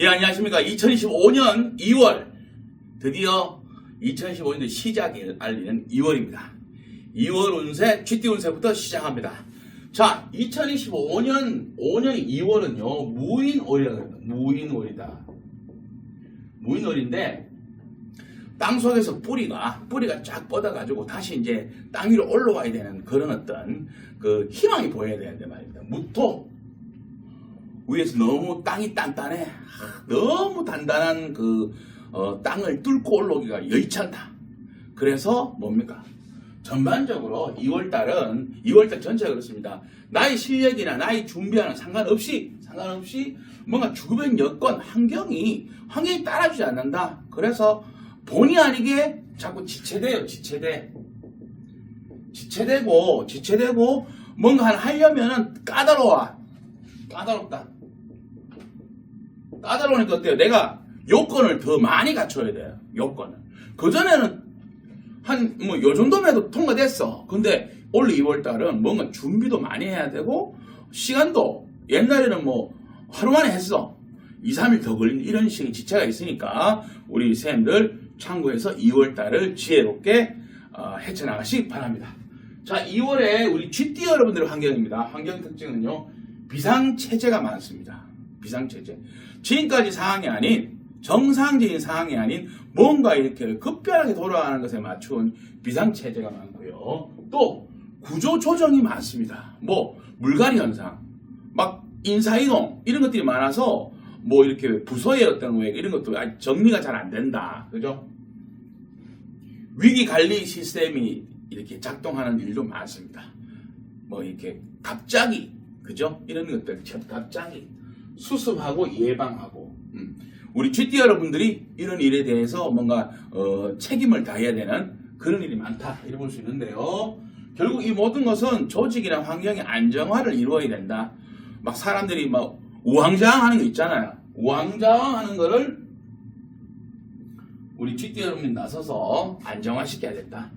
예, 안녕하십니까. 2025년 2월. 드디어 2015년도 시작을 알리는 2월입니다. 2월 운세, 쥐띠 운세부터 시작합니다. 자, 2025년, 5년 2월은요, 무인월이라고 합니다. 무인월이다. 무인월인데, 땅 속에서 뿌리가, 뿌리가 쫙 뻗어가지고 다시 이제 땅 위로 올라와야 되는 그런 어떤 그 희망이 보여야 되는데 말입니다. 무토. 위에서 너무 땅이 단단해. 아, 너무 단단한 그 어, 땅을 뚫고 올라오기가 여의찮다. 그래서 뭡니까? 전반적으로 2월달은 2월달 전체가 그렇습니다. 나의 실력이나 나의 준비하는 상관없이 상관없이 뭔가 주변 여건 환경이 환경이 따라주지 않는다. 그래서 본의 아니게 자꾸 지체돼요. 지체돼. 지체되고 지체되고 뭔가 하나 하려면은 까다로워. 까다롭다. 까다로우니까 어때요? 내가 요건을 더 많이 갖춰야 돼요. 요건을. 그전에는 한, 뭐, 요 정도면 해도 통과됐어. 근데 올해 2월 달은 뭔가 준비도 많이 해야 되고, 시간도 옛날에는 뭐, 하루 만에 했어. 2, 3일 더 걸린 이런 식의 지체가 있으니까, 우리 쌤들 참고해서 2월 달을 지혜롭게 어, 헤쳐나가시기 바랍니다. 자, 2월에 우리 GT 여러분들의 환경입니다. 환경 특징은요, 비상체제가 많습니다. 비상체제. 지금까지 상황이 아닌, 정상적인 상황이 아닌, 뭔가 이렇게 급변하게 돌아가는 것에 맞춘 비상체제가 많고요. 또, 구조 조정이 많습니다. 뭐, 물갈이 현상, 막, 인사이동, 이런 것들이 많아서, 뭐, 이렇게 부서의 어떤 왜 이런 것도 정리가 잘 안 된다. 그죠? 위기 관리 시스템이 이렇게 작동하는 일도 많습니다. 뭐 이렇게 갑자기 그죠? 이런 것들 갑자기 수습하고 예방하고 음. 우리 GT 여러분들이 이런 일에 대해서 뭔가 어, 책임을 다해야 되는 그런 일이 많다 이렇게 볼 수 있는데요. 결국 이 모든 것은 조직이나 환경의 안정화를 이루어야 된다. 막 사람들이 막 우왕좌왕하는 거 있잖아요. 우왕좌왕하는 거를 우리 GT 여러분이 나서서 안정화시켜야 된다.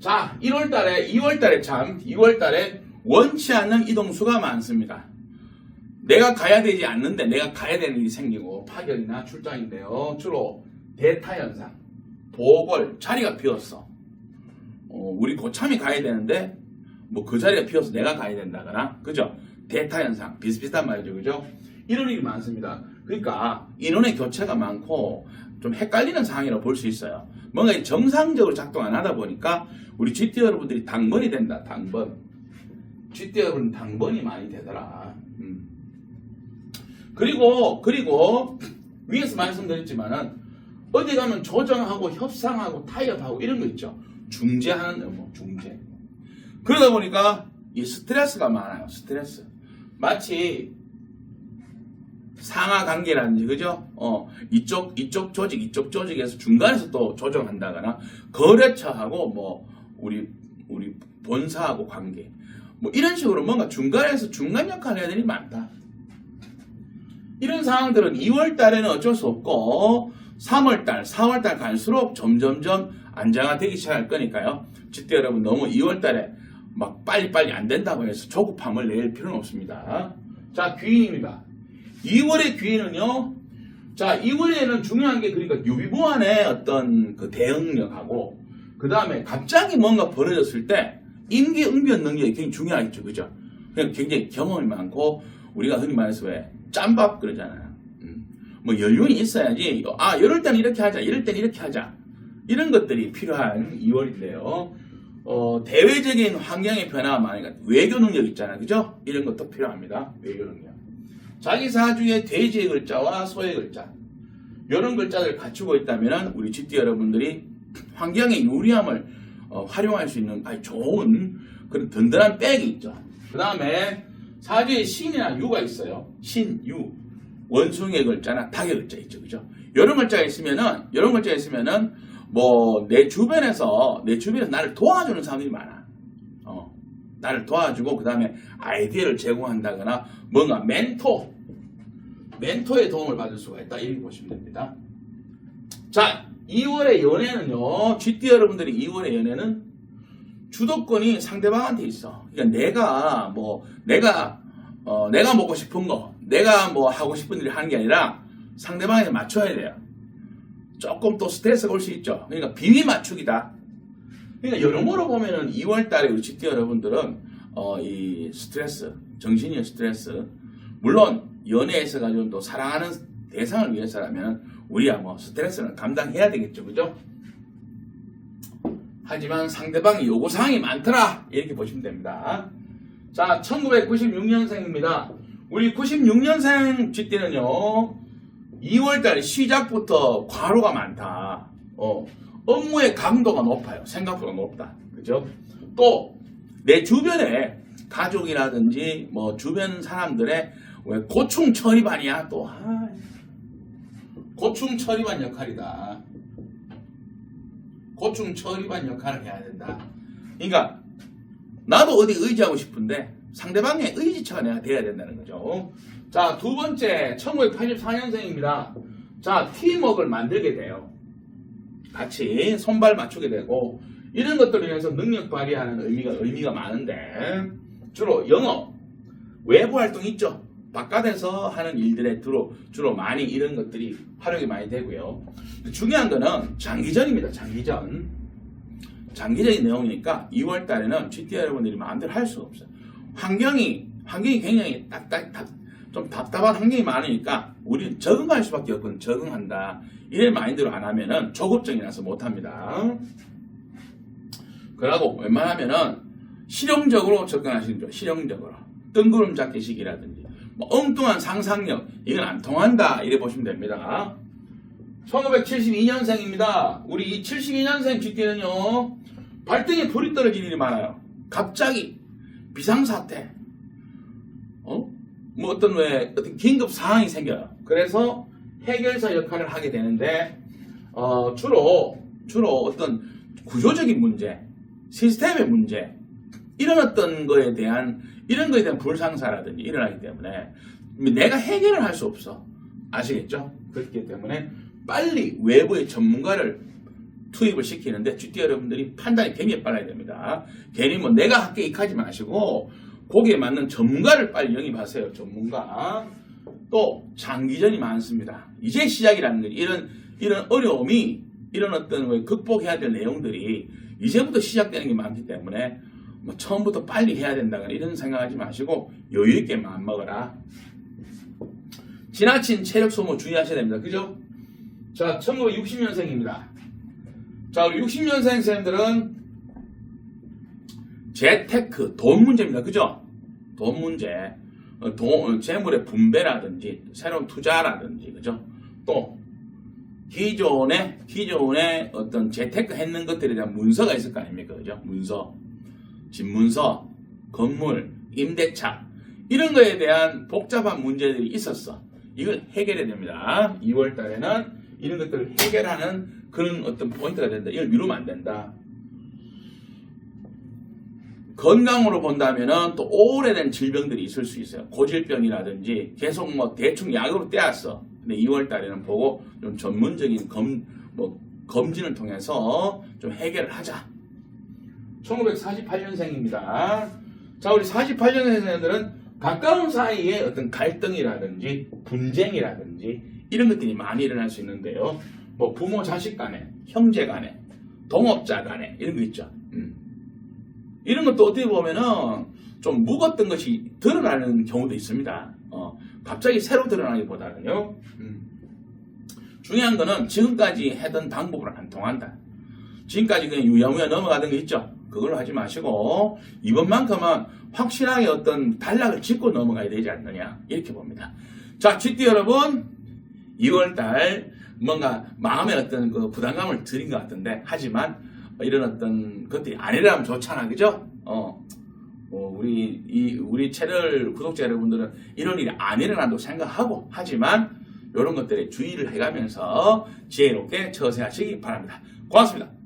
자, 1월 달에, 2월 달에 참, 2월 달에 원치 않는 이동수가 많습니다. 내가 가야 되지 않는데 내가 가야 되는 일이 생기고 파견이나 출장인데요. 주로 대타 현상, 보궐, 자리가 비었어. 어, 우리 고참이 가야 되는데 뭐 그 자리가 비어서 내가 가야 된다거나 그죠? 대타 현상 비슷비슷한 말이죠. 그죠? 이런 일이 많습니다. 그러니까 인원의 교체가 많고 좀 헷갈리는 상황이라고 볼 수 있어요. 뭔가 정상적으로 작동 안 하다 보니까 우리 GT 여러분들이 당번이 된다. 당번. GT 여러분 당번이 많이 되더라. 음. 그리고 그리고 위에서 말씀드렸지만은 어디 가면 조정하고 협상하고 타협하고 이런 거 있죠. 중재하는 업무, 중재. 그러다 보니까 이 스트레스가 많아요. 스트레스. 마치 상하 관계라든지 그죠? 어 이쪽 이쪽 조직 이쪽 조직에서 중간에서 또 조정한다거나 거래처하고 뭐 우리 우리 본사하고 관계 뭐 이런 식으로 뭔가 중간에서 중간 역할을 해야 되는 게 많다. 이런 상황들은 2월 달에는 어쩔 수 없고 3월 달, 4월 달 갈수록 점점점 안정화되기 시작할 거니까요. 집대 여러분 너무 2월 달에 막 빨리빨리 안 된다고 해서 조급함을 낼 필요는 없습니다. 자, 귀인입니다. 2월의 귀인은요. 자, 2월에는 중요한 게 그러니까 유비보안의 어떤 그 대응력하고 그 다음에 갑자기 뭔가 벌어졌을 때 임기 응변 능력이 굉장히 중요하겠죠. 그죠? 그냥 굉장히 경험이 많고 우리가 흔히 말해서 왜 짬밥 그러잖아요. 음. 뭐 연륜이 있어야지. 아, 이럴 때는 이렇게 하자. 이럴 때는 이렇게 하자. 이런 것들이 필요한 2월인데요. 어, 대외적인 환경의 변화가 많으니까 외교 능력 있잖아요. 그죠? 이런 것도 필요합니다. 외교 능력. 자기 사주의 돼지의 글자와 소의 글자. 이런 글자를 갖추고 있다면 우리 집디 여러분들이 환경의 유리함을 어, 활용할 수 있는 아주 좋은 그런 든든한 백이 있죠. 그 다음에 사주에 신이나 유가 있어요. 신, 유. 원숭이의 글자나 닭의 글자 있죠. 그죠? 이런 글자가 있으면은, 이런 글자가 있으면은, 뭐, 내 주변에서, 내 주변에서 나를 도와주는 사람들이 많아. 어. 나를 도와주고, 그 다음에 아이디어를 제공한다거나, 뭔가 멘토, 멘토의 도움을 받을 수가 있다. 이렇게 보시면 됩니다. 자, 2월의 연애는요, GT 여러분들이 2월의 연애는 주도권이 상대방한테 있어. 그러니까 내가 뭐, 내가, 어, 내가 먹고 싶은 거, 내가 뭐 하고 싶은 일을 하는 게 아니라 상대방에 맞춰야 돼요. 조금 또 스트레스가 올 수 있죠. 그러니까 비위 맞추기다. 그러니까 여러모로 보면은 2월 달에 우리 GT 여러분들은 어, 이 스트레스, 정신의 스트레스, 물론 연애에서 가지고 또 사랑하는 대상을 위해서라면 우리야 뭐 스트레스는 감당해야 되겠죠. 그죠? 하지만 상대방이 요구사항이 많더라. 이렇게 보시면 됩니다. 자, 1996년생입니다. 우리 96년생 GT는요, 2월달 시작부터 과로가 많다. 어, 업무의 강도가 높아요. 생각보다 높다. 그죠? 또, 내 주변에 가족이라든지 뭐 주변 사람들의 왜 고충 처리반이야. 또, 아, 고충 처리반 역할이다. 고충 처리반 역할을 해야 된다. 그러니까, 나도 어디 의지하고 싶은데 상대방의 의지처가 내가 돼야 된다는 거죠. 자, 두 번째, 1984년생입니다. 자, 팀워크를 만들게 돼요. 같이 손발 맞추게 되고, 이런 것들을 위해서 능력 발휘하는 의미가, 의미가 많은데, 주로 영업, 외부 활동 있죠? 바깥에서 하는 일들에 주로, 주로 많이 이런 것들이 활용이 많이 되고요. 중요한 거는 장기전입니다, 장기전. 장기적인 내용이니까 2월 달에는 GT 여러분들이 마음대로 할 수가 없어요. 환경이, 환경이 굉장히 답답, 답, 좀 답답한 환경이 많으니까 우리는 적응할 수밖에 없거든. 적응한다. 이런 마인드로 안 하면은 조급증이 나서 못 합니다. 그러고 웬만하면은 실용적으로 접근하시는 거죠. 실용적으로. 뜬구름 잡기식이라든지 뭐 엉뚱한 상상력 이건 안 통한다. 이래 보시면 됩니다. 1972년생입니다. 우리 이 72년생 GT는요, 발등에 불이 떨어질 일이 많아요. 갑자기, 비상사태, 어? 뭐 어떤 왜, 어떤 긴급 상황이 생겨요. 그래서 해결사 역할을 하게 되는데, 어, 주로, 주로 어떤 구조적인 문제, 시스템의 문제, 이런 어떤 거에 대한, 이런 거에 대한 불상사라든지 일어나기 때문에, 내가 해결을 할 수 없어. 아시겠죠? 그렇기 때문에 빨리 외부의 전문가를 투입을 시키는데 GT 여러분들이 판단이 굉장히 빨라야 됩니다. 괜히 뭐 내가 할게 익하지 마시고 거기에 맞는 전문가를 빨리 영입하세요. 전문가. 또 장기전이 많습니다. 이제 시작이라는 거지. 이런 이런 어려움이 이런 어떤 왜 극복해야 될 내용들이 이제부터 시작되는 게 많기 때문에 뭐 처음부터 빨리 해야 된다거나 이런 생각하지 마시고 여유 있게 마음 먹어라. 지나친 체력 소모 주의하셔야 됩니다. 그죠? 자, 1960년생입니다. 자, 우리 60년생 쌤들은 재테크, 돈 문제입니다. 그죠? 돈 문제. 어, 돈, 어, 재물의 분배라든지, 새로운 투자라든지, 그죠? 또, 기존에, 기존에 어떤 재테크 했는 것들에 대한 문서가 있을 거 아닙니까? 그죠? 문서. 집문서, 건물, 임대차. 이런 거에 대한 복잡한 문제들이 있었어. 이걸 해결해야 됩니다. 2월 달에는 이런 것들을 해결하는 그런 어떤 포인트가 된다. 이걸 미루면 안 된다. 건강으로 본다면은 또 오래된 질병들이 있을 수 있어요. 고질병이라든지 계속 뭐 대충 약으로 떼었어. 근데 2월 달에는 보고 좀 전문적인 검, 뭐 검진을 통해서 좀 해결을 하자. 1948년생입니다. 자, 우리 48년생들은 가까운 사이에 어떤 갈등이라든지 분쟁이라든지 이런 것들이 많이 일어날 수 있는데요. 뭐 부모 자식 간에, 형제 간에, 동업자 간에 이런 거 있죠. 음. 이런 것도 어떻게 보면은 좀 묵었던 것이 드러나는 경우도 있습니다. 어, 갑자기 새로 드러나기보다는요. 음. 중요한 거는 지금까지 하던 방법으로 안 통한다. 지금까지 그냥 유야무야 넘어가던 거 있죠. 그걸로 하지 마시고 이번만큼은 확실하게 어떤 단락을 짚고 넘어가야 되지 않느냐 이렇게 봅니다. 자, GT 여러분 2월달 뭔가 마음에 어떤 그 부담감을 드린 것 같은데 하지만 이런 어떤 것들이 아니라면 좋잖아, 그죠? 어, 어, 우리 이 우리 채널 구독자 여러분들은 이런 일이 안 일어난다고 생각하고 하지만 이런 것들에 주의를 해가면서 지혜롭게 처세하시기 바랍니다. 고맙습니다.